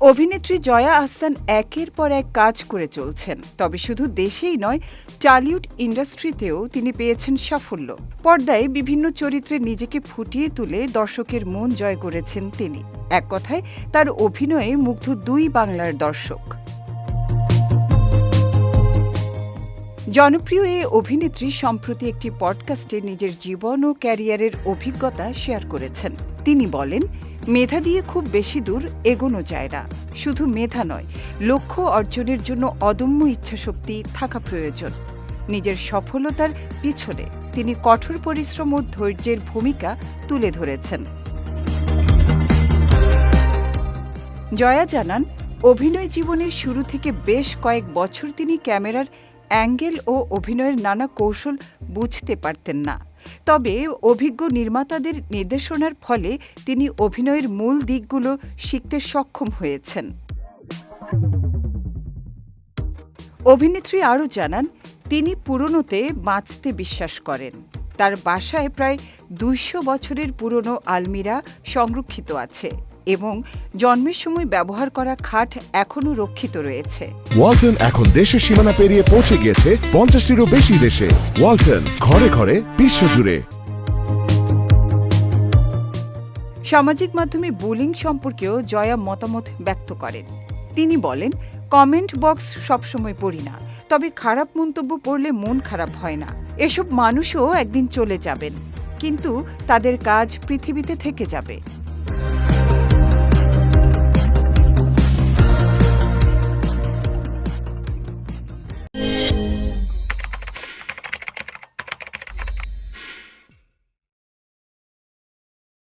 অভিনেত্রী জয়া আহসান একের পর এক কাজ করে চলছেন। তবে শুধু দেশেই নয়, টালিউড ইন্ডাস্ট্রিতেও তিনি পেয়েছেন সাফল্য। পর্দায় বিভিন্ন চরিত্রে নিজেকে ফুটিয়ে তুলে দর্শকের মন জয় করেছেন তিনি। এক কথায়, তার অভিনয়ে মুগ্ধ দুই বাংলার দর্শক। জনপ্রিয় এই অভিনেত্রী সম্প্রতি একটি পডকাস্টে নিজের জীবন ও ক্যারিয়ারের অভিজ্ঞতা শেয়ার করেছেন। তিনি বলেন মেধা দিয়ে খুব বেশি দূর এগোনো যায় না। শুধু মেধা নয়, লক্ষ্য অর্জনের জন্য অদম্য ইচ্ছাশক্তি থাকা প্রয়োজন। নিজের সফলতার পিছনে তিনি কঠোর পরিশ্রম ও ধৈর্যের ভূমিকা তুলে ধরেছেন। জয়া জানান, অভিনয় জীবনের শুরু থেকে বেশ কয়েক বছর তিনি ক্যামেরার অ্যাঙ্গেল ও অভিনয়ের নানা কৌশল বুঝতে পারতেন না। তবে অভিজ্ঞ নির্মাতাদের নির্দেশনার ফলে তিনি অভিনয়ের মূল দিকগুলো শিখতে সক্ষম হয়েছেন। অভিনেত্রী আরও জানান, তিনি পুরনোতে বাঁচতে বিশ্বাস করেন। তার বাসায় প্রায় দুইশো বছরের পুরনো আলমিরা সংরক্ষিত আছে। এবং জন্মের সময় ব্যবহার করা খাট এখনও রক্ষিত রয়েছে। ওয়ালটন এখন দেশের সীমানা পেরিয়ে পৌঁছে গিয়েছে পঞ্চাশটিরও বেশি দেশে। ওয়ালটন ঘরে ঘরে বিশ্বজুড়ে সামাজিক মাধ্যমে বুলিং সম্পর্কেও জয়া মতামত ব্যক্ত করেন। তিনি বলেন কমেন্ট বক্স সবসময় পড়ি না তবে খারাপ মন্তব্য পড়লে মন খারাপ হয় না। এসব মানুষও একদিন চলে যাবেন কিন্তু তাদের কাজ পৃথিবীতে থেকে যাবে।